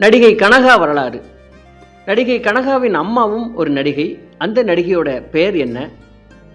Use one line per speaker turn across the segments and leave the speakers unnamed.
நடிகை கனகா வரலாறு. நடிகை கனகாவின் அம்மாவும் ஒரு நடிகை. அந்த நடிகையோட பெயர் என்ன?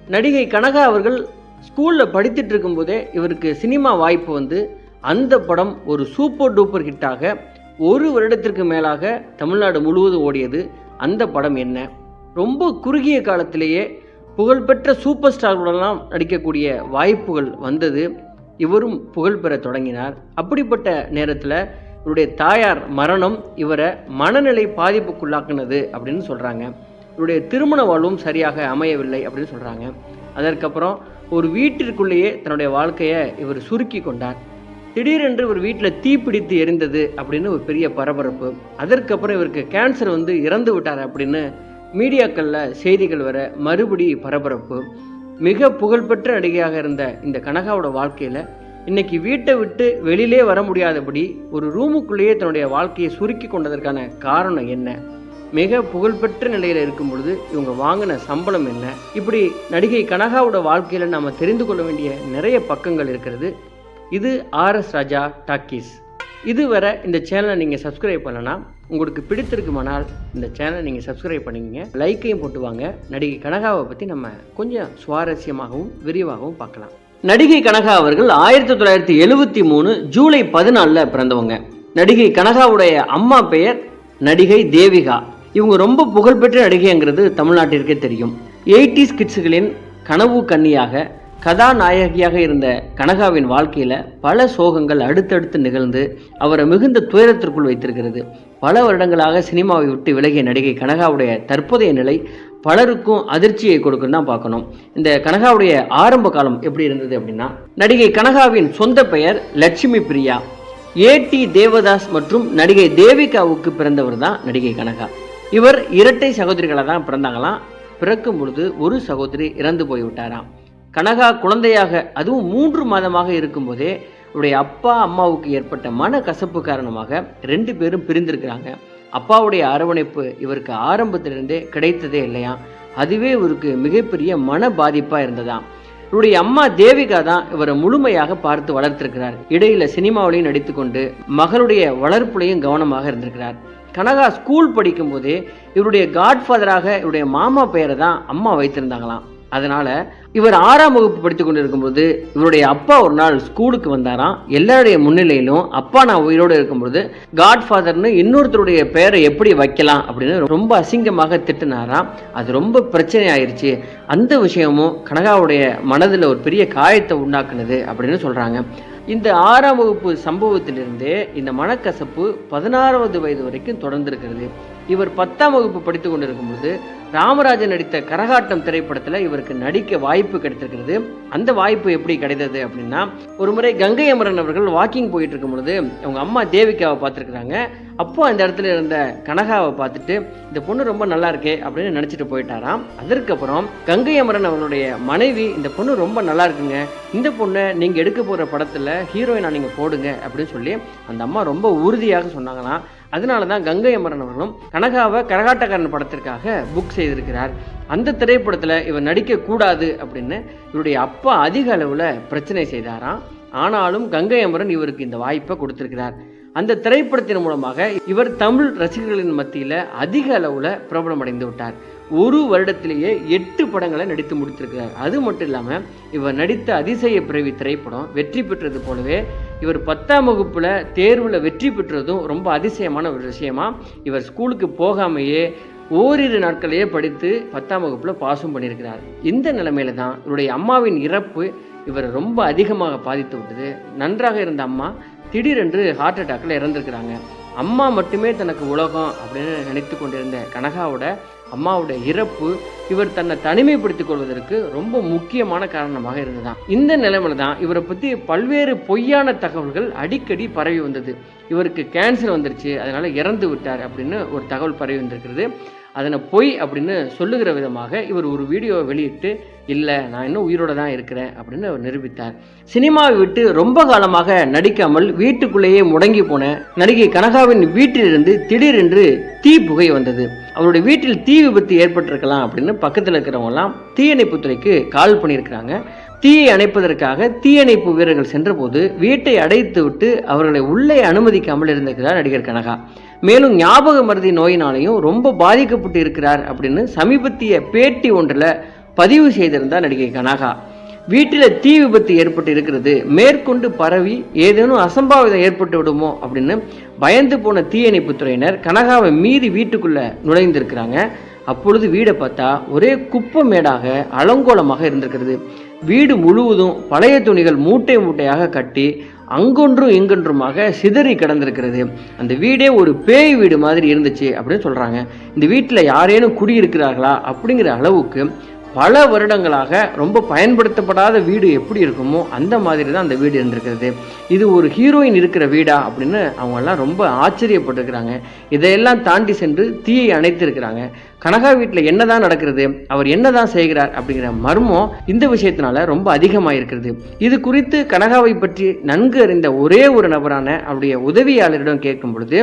நடிகை கனகா அவர்கள் ஸ்கூலில் படித்துட்டு இருக்கும்போதே இவருக்கு சினிமா வாய்ப்பு வந்து அந்த படம் ஒரு சூப்பர் டூப்பர் ஹிட்டாக ஒரு வருடத்திற்கு மேலாக தமிழ்நாடு முழுவதும் ஓடியது. அந்த படம் என்ன? ரொம்ப குறுகிய காலத்திலேயே புகழ்பெற்ற சூப்பர் ஸ்டார்களுடலாம் நடிக்கக்கூடிய வாய்ப்புகள் வந்தது. இவரும் புகழ் பெற தொடங்கினார். அப்படிப்பட்ட நேரத்தில் இவருடைய தாயார் மரணம் இவரை மனநிலை பாதிப்புக்குள்ளாக்குனது அப்படின்னு சொல்கிறாங்க இவருடைய திருமண வாழ்வும் சரியாக அமையவில்லை அப்படின்னு சொல்கிறாங்க அதற்கப்புறம் ஒரு வீட்டிற்குள்ளேயே தன்னுடைய வாழ்க்கையை இவர் சுருக்கி கொண்டார். திடீரென்று ஒரு வீட்டில் தீப்பிடித்து எரிந்தது அப்படின்னு ஒரு பெரிய பரபரப்பு. அதற்கப்புறம் இவருக்கு கேன்சர் வந்து இறந்து விட்டார் அப்படின்னு மீடியாக்களில் செய்திகள் வர மறுபடி பரபரப்பு. மிக புகழ்பெற்ற நடிகையாக இருந்த இந்த கனகாவோட வாழ்க்கையில் இன்னைக்கு வீட்டை விட்டு வெளியிலே வர முடியாதபடி ஒரு ரூமுக்குள்ளேயே தன்னுடைய வாழ்க்கையை சுருக்கி கொண்டதற்கான காரணம் என்ன? மிக புகழ்பெற்ற நிலையில் இருக்கும் பொழுது இவங்க வாங்கின சம்பளம் என்ன? இப்படி நடிகை கனகாவோட வாழ்க்கையில் நாம் தெரிந்து கொள்ள வேண்டிய நிறைய பக்கங்கள் இருக்கிறது. இது ஆர்எஸ் ராஜா டாக்கீஸ். இதுவரை இந்த சேனலை நீங்கள் சப்ஸ்கிரைப் பண்ணலனா உங்களுக்கு பிடித்திருக்குமானால் இந்த சேனலை நீங்கள் சப்ஸ்கிரைப் பண்ணிக்கிங்க. லைக்கையும் போட்டு வாங்க நடிகை கனகாவை பற்றி நம்ம கொஞ்சம் சுவாரஸ்யமாகவும் விரிவாகவும் பார்க்கலாம். நடிகை கனகா அவர்கள் ஆயிரத்தி தொள்ளாயிரத்தி எழுவத்தி மூணு ஜூலை பதினாலில் பிறந்தவங்க. நடிகை கனகாவுடைய அம்மா பெயர் நடிகை தேவிகா. இவங்க ரொம்ப புகழ்பெற்ற நடிகைங்கிறது தமிழ்நாட்டிற்கே தெரியும். எயிட்டிஸ் கிட்ஸுகளின் கனவு கன்னியாக கதாநாயகியாக இருந்த கனகாவின் வாழ்க்கையில் பல சோகங்கள் அடுத்தடுத்து நிகழ்ந்து அவரை மிகுந்த துயரத்திற்குள் வைத்திருக்கிறது. பல வருடங்களாக சினிமாவை விட்டு விலகிய நடிகை கனகாவுடைய தற்போதைய நிலை பலருக்கும் அதிர்ச்சியை கொடுக்குன்னு தான் பார்க்கணும். இந்த கனகாவுடைய ஆரம்ப காலம் எப்படி இருந்தது அப்படின்னா நடிகை கனகாவின் சொந்த பெயர் லட்சுமி பிரியா. ஏடி தேவதாஸ் மற்றும் நடிகை தேவிகாவுக்கு பிறந்தவர் தான் நடிகை கனகா. இவர் இரட்டை சகோதரிகளாக தான் பிறந்தாங்களாம். பிறக்கும் பொழுது ஒரு சகோதரி இறந்து போய்விட்டாராம். கனகா குழந்தையாக அதுவும் மூன்று மாதமாக இருக்கும்போதே அவருடைய அப்பா அம்மாவுக்கு ஏற்பட்ட மன கசப்பு காரணமாக ரெண்டு பேரும் பிரிந்திருக்கிறாங்க. அப்பாவுடைய அரவணைப்பு இவருக்கு ஆரம்பத்திலிருந்தே கிடைத்ததே இல்லையா? அதுவே இவருக்கு மிகப்பெரிய மன பாதிப்பாக இருந்ததாம். இவருடைய அம்மா தேவிகா தான் இவரை முழுமையாக பார்த்து வளர்த்திருக்கிறார். இடையில சினிமாவிலையும் நடித்துக்கொண்டு மகளுடைய வளர்ப்புலையும் கவனமாக இருந்திருக்கிறார். கனகா ஸ்கூல் படிக்கும்போதே இவருடைய காட்ஃபாதராக இவருடைய மாமா பெயரை தான் அம்மா வைத்திருந்தாங்களாம். அதனால இவர் ஆறாம் வகுப்பு படித்து கொண்டு இருக்கும்போது இவருடைய அப்பா ஒரு நாள் ஸ்கூலுக்கு வந்தாராம். எல்லாருடைய முன்னிலையிலும் அப்பா நான் உயிரோடு இருக்கும்போது காட்ஃபாதர்னு இன்னொருத்தருடைய பெயரை எப்படி வைக்கலாம் அப்படின்னு ரொம்ப அசிங்கமாக திட்டினாராம். அது ரொம்ப பிரச்சனை ஆயிடுச்சு அந்த விஷயமும் கனகாவுடைய மனதில் ஒரு பெரிய காயத்தை உண்டாக்குனது அப்படின்னு சொல்கிறாங்க இந்த ஆறாம் வகுப்பு சம்பவத்திலிருந்தே இந்த மனக்கசப்பு பதினாறாவது வயது வரைக்கும் தொடர்ந்திருக்கிறது. இவர் பத்தாம் வகுப்பு படித்து கொண்டிருக்கும்போது ராமராஜன் நடித்த கரகாட்டம் திரைப்படத்தில் இவருக்கு நடிக்க வாய்ப்பு கிடைத்திருக்கிறது. அந்த வாய்ப்பு எப்படி கிடைத்தது அப்படின்னா ஒரு முறை கங்கை அமரன் அவர்கள் வாக்கிங் போயிட்டு இருக்கும் பொழுது அவங்க அம்மா தேவிகாவை பார்த்துருக்குறாங்க. அப்போ அந்த இடத்துல இருந்த கனகாவை பார்த்துட்டு இந்த பொண்ணு ரொம்ப நல்லா இருக்கே அப்படின்னு நினச்சிட்டு போயிட்டாராம். அதற்கப்புறம் கங்கை அமரன் அவர்களுடைய மனைவி இந்த பொண்ணு ரொம்ப நல்லா இருக்குங்க. இந்த பொண்ணை நீங்கள் எடுக்க போகிற படத்தில் ஹீரோயினாக நீங்கள் போடுங்க அப்படின்னு சொல்லி அந்த அம்மா ரொம்ப உறுதியாக சொன்னாங்களாம். அதனால தான் கங்கை அமரன் அவர்களும் கனகாவை கரகாட்டக்காரன் படத்திற்காக புக் செய்திருக்கிறார். அந்த திரைப்படத்தில் இவர் நடிக்கக்கூடாது அப்படின்னு இவருடைய அப்பா அதிக அளவில் பிரச்சனை செய்தாராம். ஆனாலும் கங்கை அமரன் இவருக்கு இந்த வாய்ப்பை கொடுத்திருக்கிறார். அந்த திரைப்படத்தின் மூலமாக இவர் தமிழ் ரசிகர்களின் மத்தியில் அதிக அளவில் பிரபலமடைந்து விட்டார். ஒரு வருடத்திலேயே எட்டு படங்களை நடித்து முடித்திருக்கிறார். அது மட்டும் இல்லாமல் இவர் நடித்த அதிசய பிறவி திரைப்படம் வெற்றி பெற்றது போலவே இவர் பத்தாம் வகுப்பில் தேர்வில் வெற்றி பெற்றதும் ரொம்ப அதிசயமான ஒரு விஷயமா இவர் ஸ்கூலுக்கு போகாமையே ஓரிரு நாட்களையே படித்து பத்தாம் வகுப்பில் பாஸும் பண்ணியிருக்கிறார். இந்த நிலைமையில தான் இவருடைய அம்மாவின் இறப்பு இவரை ரொம்ப அதிகமாக பாதித்து விட்டது. நன்றாக இருந்த அம்மா திடீரென்று ஹார்ட் அட்டாக்கில் இறந்துருக்கிறாங்க. அம்மா மட்டுமே தனக்கு உலகம் அப்படின்னு நினைத்து கொண்டிருந்த கனகாவோட அம்மாவுடைய இறப்பு இவர் தன்னை தனிமைப்படுத்திக் கொள்வதற்கு ரொம்ப முக்கியமான காரணமாக இருந்ததான் இந்த நிலைமையில தான் இவரை பற்றி பல்வேறு பொய்யான தகவல்கள் அடிக்கடி பரவி வந்தது. இவருக்கு கேன்சர் வந்துருச்சு அதனால இறந்து விட்டார் அப்படின்னு ஒரு தகவல் பரவி வந்திருக்கிறது. அதனை பொய் அப்படின்னு சொல்லுகிற விதமாக இவர் ஒரு வீடியோவை வெளியிட்டு இல்லை நான் இன்னும் உயிரோடு தான் இருக்கிறேன் அப்படின்னு அவர் நிரூபித்தார். சினிமாவை விட்டு ரொம்ப காலமாக நடிக்காமல் வீட்டுக்குள்ளேயே முடங்கி போன நடிகை கனகாவின் வீட்டிலிருந்து திடீரென்று தீ புகை வந்தது. அவருடைய வீட்டில் தீ விபத்து ஏற்பட்டிருக்கலாம் அப்படின்னு பக்கத்தில் இருக்கிறவங்கலாம் தீயணைப்புத்துறைக்கு கால் பண்ணியிருக்கிறாங்க. தீயை அணைப்பதற்காக தீயணைப்பு வீரர்கள் சென்றபோது வீட்டை அடைத்து விட்டு அவர்களை உள்ளே அனுமதிக்காமல் இருந்திருக்கிறார் நடிகர் கனகா. மேலும் ஞாபக மருதி நோயினாலையும் ரொம்ப பாதிக்கப்பட்டு இருக்கிறார் அப்படின்னு சமீபத்திய பேட்டி ஒன்றில் பதிவு செய்திருந்தார் நடிகை கனகா. வீட்டில் தீ விபத்து ஏற்பட்டு இருக்கிறது. மேற்கொண்டு பரவி ஏதேனும் அசம்பாவிதம் ஏற்பட்டு விடுமோ அப்படின்னு பயந்து போன தீயணைப்புத்துறையினர் கனகாவை மீறி வீட்டுக்குள்ளே நுழைந்திருக்கிறாங்க. அப்பொழுது வீடை பார்த்தா ஒரே குப்பை மேடாக அலங்கோலமாக இருந்திருக்கிறது. வீடு முழுவதும் பழைய துணிகள் மூட்டை மூட்டையாக கட்டி அங்கொன்றும் இங்கொன்றுமாக சிதறி கிடந்திருக்கிறது. அந்த வீடே ஒரு பேய் வீடு மாதிரி இருந்துச்சு அப்படின்னு சொல்கிறாங்க இந்த வீட்டில் யாரேனும் குடியிருக்கிறார்களா அப்படிங்கிற அளவுக்கு பல வருடங்களாக ரொம்ப பயன்படுத்தப்படாத வீடு எப்படி இருக்குமோ அந்த மாதிரி தான் அந்த வீடு இருந்திருக்கிறது. இது ஒரு ஹீரோயின் இருக்கிற வீடா அப்படின்னு அவங்கெல்லாம் ரொம்ப ஆச்சரியப்பட்டிருக்கிறாங்க. இதையெல்லாம் தாண்டி சென்று தீயை அணைத்திருக்கிறாங்க. கனகா வீட்டில் என்னதான் நடக்கிறது அவர் என்னதான் செய்கிறார் அப்படிங்கிற மர்மம் இந்த விஷயத்தினால ரொம்ப அதிகமாக இருக்கிறது இது குறித்து கனகாவை பற்றி நன்கு அறிந்த ஒரே ஒரு நபரான அவருடைய உதவியாளரிடம் கேட்கும் பொழுது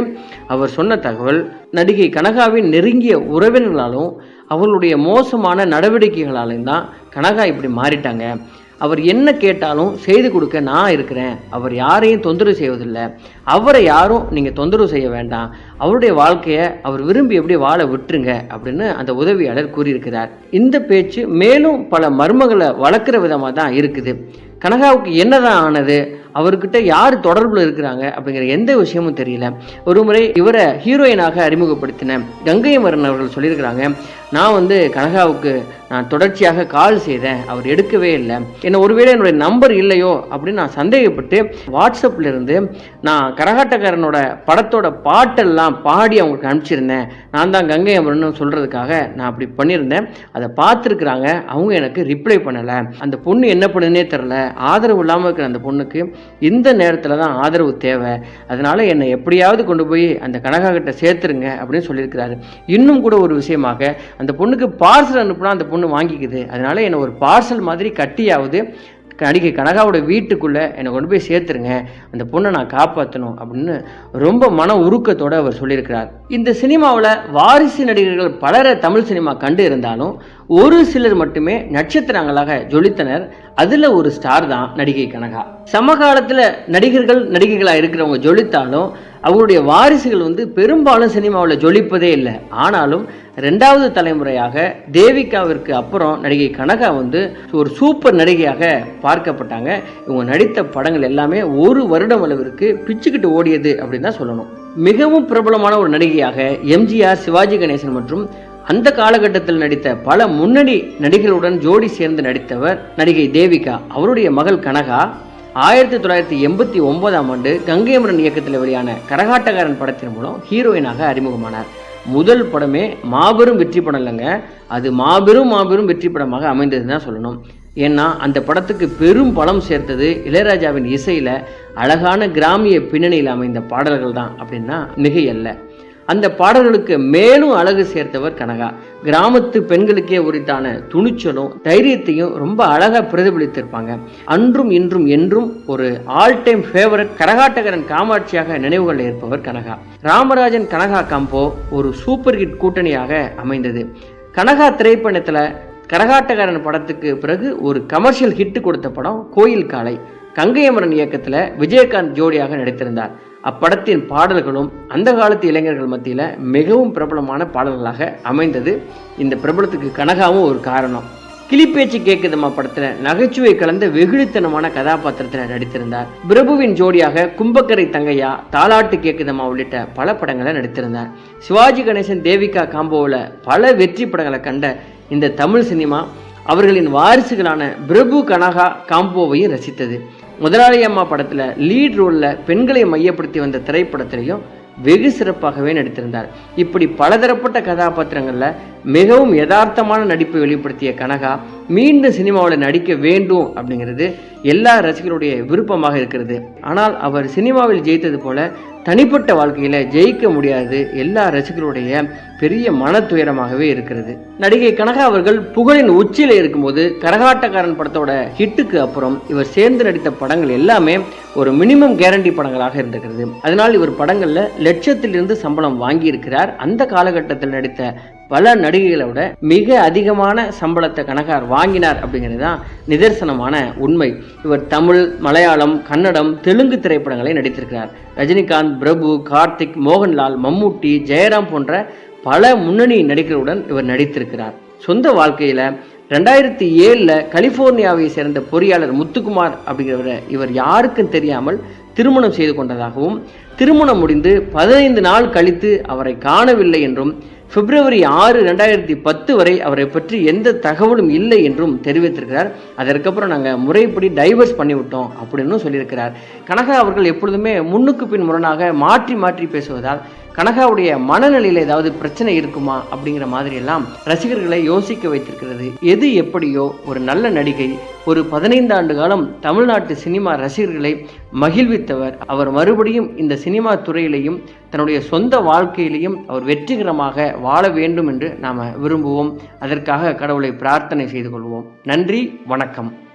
அவர் சொன்ன தகவல் நடிகை கனகாவின் நெருங்கிய உறவினர்களாலும் அவர்களுடைய மோசமான நடவடிக்கைகளாலையும் தான் கனகா இப்படி மாறிட்டாங்க. அவர் என்ன கேட்டாலும் செய்து கொடுக்க நான் இருக்கிறேன். அவர் யாரையும் தொந்தரவு செய்வதில்லை. அவரை யாரும் நீங்கள் தொந்தரவு செய்ய வேண்டாம். அவருடைய வாழ்க்கையை அவர் விரும்பி எப்படி வாழ விட்டுருங்க அப்படின்னு அந்த உதவியாளர் கூறியிருக்கிறார். இந்த பேச்சு மேலும் பல மர்மங்களை வளர்க்குற விதமாக தான் இருக்குது. கனகாவுக்கு என்னதான் ஆனது? அவர்கிட்ட யார் தொடர்பில் இருக்கிறாங்க? அப்படிங்கிற எந்த விஷயமும் தெரியல. ஒரு முறை இவரை ஹீரோயினாக அறிமுகப்படுத்தின கங்கை மரன் அவர்கள் சொல்லியிருக்கிறாங்க நான் வந்து கனகாவுக்கு நான் தொடர்ச்சியாக கால் செய்தேன். அவர் எடுக்கவே இல்லை. என்ன ஒருவேளை என்னுடைய நம்பர் இல்லையோ அப்படின்னு நான் சந்தேகப்பட்டு வாட்ஸ்அப்பில் இருந்து நான் கரகாட்டக்காரனோட படத்தோட பாட்டெல்லாம் பாடி அவங்களுக்கு அனுப்பிச்சிருந்தேன். நான் தான் கங்கை அமரன் சொல்கிறதுக்காக நான் அப்படி பண்ணியிருந்தேன். அதை பார்த்துருக்குறாங்க. அவங்க எனக்கு ரிப்ளை பண்ணலை. அந்த பொண்ணு என்ன பண்ணுன்னே தெரில ஆதரவு இல்லாமல் இருக்கிற அந்த பொண்ணுக்கு இந்த நேரத்தில் தான் ஆதரவு தேவை. அதனால் என்னை எப்படியாவது கொண்டு போய் அந்த கனகா கிட்ட சேர்த்துருங்க அப்படின்னு சொல்லியிருக்கிறாரு. இன்னும் கூட ஒரு விஷயமாக அந்த பொண்ணுக்கு பார்சல் அனுப்புனா அந்த பொண்ணு வாங்கிக்குது. அதனால என்னை ஒரு பார்சல் மாதிரி கட்டியாவது நடிகை கனகாவோட வீட்டுக்குள்ளே என்னை கொண்டு போய் சேர்த்துருங்க. அந்த பொண்ணை நான் காப்பாற்றணும் அப்படின்னு ரொம்ப மன உருக்கத்தோடு அவர் சொல்லியிருக்கிறார். இந்த சினிமாவில் வாரிசு நடிகர்கள் பலரை தமிழ் சினிமா கண்டு இருந்தாலும் ஒரு சிலர் மட்டுமே நட்சத்திரங்களாக ஜொலித்தனர். அதில் ஒரு ஸ்டார் தான் நடிகை கனகா. சமகாலத்தில் நடிகர்கள் நடிகைகளாக இருக்கிறவங்க ஜொலித்தாலும் அவருடைய வாரிசுகள் வந்து பெரும்பாலும் சினிமாவில் ஜொலிப்பதே இல்லை. ஆனாலும் ரெண்டாவது தலைமுறையாக தேவிகாவிற்கு அப்புறம் நடிகை கனகா வந்து ஒரு சூப்பர் நடிகையாக பார்க்கப்பட்டாங்க. இவங்க நடித்த படங்கள் எல்லாமே ஒரு வருடம் அளவிற்கு பிச்சுக்கிட்டு ஓடியது அப்படின்னு தான் சொல்லணும். மிகவும் பிரபலமான ஒரு நடிகையாக எம்ஜிஆர் சிவாஜி கணேசன் மற்றும் அந்த காலகட்டத்தில் நடித்த பல முன்னணி நடிகர்களுடன் ஜோடி சேர்ந்து நடித்தவர் நடிகை தேவிகா. அவருடைய மகள் கனகா ஆயிரத்தி தொள்ளாயிரத்தி எண்பத்தி ஒன்பதாம் ஆண்டு கங்கையமரன் இயக்கத்தில் வெளியான கரகாட்டக்காரன் படத்தின் மூலம் ஹீரோயினாக அறிமுகமானார். முதல் படமே மாபெரும் வெற்றி படம் இல்லைங்க. அது மாபெரும் மாபெரும் வெற்றி படமாக அமைந்தது தான் சொல்லணும். ஏன்னா அந்த படத்துக்கு பெரும் பலம் சேர்த்தது இளையராஜாவின் இசையில் அழகான கிராமிய பின்னணியில் அமைந்த பாடல்கள் தான் அப்படின்னா மிகையல்ல அந்த பாடல்களுக்கு மேலும் அழகு சேர்த்தவர் கனகா. கிராமத்து பெண்களுக்கே உரித்தான துணிச்சலும் தைரியத்தையும் ரொம்ப அழகாக பிரதிபலித்திருப்பாங்க. அன்றும் இன்றும் என்றும் ஒரு ஆல் டைம் ஃபேவரட் கரகாட்டகரன் காமாட்சியாக நினைவுகள் இருப்பவர் கனகா. ராமராஜன் கனகா காம்போ ஒரு சூப்பர் ஹிட் கூட்டணியாக அமைந்தது. கனகா திரைப்படத்தில் கரகாட்டக்காரன் படத்துக்கு பிறகு ஒரு கமர்ஷியல் ஹிட் கொடுத்த படம் கோயில் காலை கங்கையமரன் இயக்கத்தில் விஜயகாந்த் ஜோடியாக நடித்திருந்தார். அப்படத்தின் பாடல்களும் அந்த காலத்து இளைஞர்கள் மத்தியில் மிகவும் பிரபலமான பாடல்களாக அமைந்தது. இந்த பிரபலத்துக்கு கனகாவும் ஒரு காரணம். கிளிப்பேச்சு கேக்குதம்மா படத்தில் நகைச்சுவை கலந்த வெகுளித்தனமான கதாபாத்திரத்தில் நடித்திருந்தார். பிரபுவின் ஜோடியாக கும்பக்கரை தங்கையா தாலாட்டு கேக்குதம்மா உள்ளிட்ட பல படங்களை நடித்திருந்தார். சிவாஜி கணேசன் தேவிகா காம்போவில் பல வெற்றி படங்களை கண்ட இந்த தமிழ் சினிமா அவர்களின் வாரிசுகளான பிரபு கனகா காம்போவையும் ரசித்தது. முதலாளி அம்மா படத்தில் லீட் ரோலில் பெண்களை மையப்படுத்தி வந்த திரைப்படத்திலையும் வெகு சிறப்பாகவே நடித்திருந்தார். இப்படி பலதரப்பட்ட கதாபாத்திரங்களில் மிகவும் யதார்த்தமான நடிப்பை வெளிப்படுத்திய கனகா மீண்டும் சினிமாவில் நடிக்க வேண்டும் அப்படிங்கிறது எல்லா ரசிகருடைய விருப்பமாக இருக்கிறது. ஆனால் அவர் சினிமாவில் ஜெயித்தது போல தனிப்பட்ட வாழ்க்கையில் ஜெயிக்க முடியாது எல்லா ரசிகர்களுடைய பெரிய மன துயரமாகவே இருக்கிறது. நடிகை கனகா அவர்கள் புகழின் உச்சியில் இருக்கும்போது கரகாட்டக்காரன் படத்தோட ஹிட்டுக்கு அப்புறம் இவர் சேர்ந்து நடித்த படங்கள் எல்லாமே ஒரு மினிமம் கேரண்டி படங்களாக இருந்திருக்கிறது. அதனால் இவர் படங்களில் லட்சத்திலிருந்து சம்பளம் வாங்கியிருக்கிறார். அந்த காலகட்டத்தில் நடித்த பல நடிகைகளை விட மிக அதிகமான சம்பளத்தை கணக்கார் வாங்கினார் அப்படிங்கிறது தான் நிதர்சனமான உண்மை. இவர் தமிழ் மலையாளம் கன்னடம் தெலுங்கு திரைப்படங்களை நடித்திருக்கிறார். ரஜினிகாந்த் பிரபு கார்த்திக் மோகன்லால் மம்மூட்டி ஜெயராம் போன்ற பல முன்னணி நடிகர்களுடன் இவர் நடித்திருக்கிறார். சொந்த வாழ்க்கையில் ரெண்டாயிரத்தி ஏழில் கலிஃபோர்னியாவை சேர்ந்த பொறியாளர் முத்துக்குமார் அப்படிங்கிறவரை இவர் யாருக்கும் தெரியாமல் திருமணம் செய்து கொண்டதாகவும் திருமணம் முடிந்து பதினைந்து நாள் கழித்து அவரை காணவில்லை என்றும் பிப்ரவரி ஆறு ரெண்டாயிரத்தி பத்து வரை அவரை பற்றி எந்த தகவலும் இல்லை என்றும் தெரிவித்திருக்கிறார். அதற்கப்புறம் நாங்கள் முறைப்படி டைவர்ஸ் பண்ணிவிட்டோம் அப்படின்னு சொல்லியிருக்கிறார். கனகா அவர்கள் எப்பொழுதுமே முன்னுக்கு பின் முரணாக மாற்றி மாற்றி பேசுவதால் கனகாவுடைய மனநிலையில் ஏதாவது பிரச்சனை இருக்குமா அப்படிங்கிற மாதிரி எல்லாம் ரசிகர்களை யோசிக்க வைத்திருக்கிறது. எது எப்படியோ ஒரு நல்ல நடிகை ஒரு பதினைந்து ஆண்டு காலம் தமிழ்நாட்டு சினிமா ரசிகர்களை மகிழ்வித்தவர். அவர் மறுபடியும் இந்த சினிமா துறையிலையும் தன்னுடைய சொந்த வாழ்க்கையிலையும் அவர் வெற்றிகரமாக வாழ வேண்டும் என்று நாம் விரும்புவோம். அதற்காக கடவுளை பிரார்த்தனை செய்து கொள்வோம். நன்றி வணக்கம்.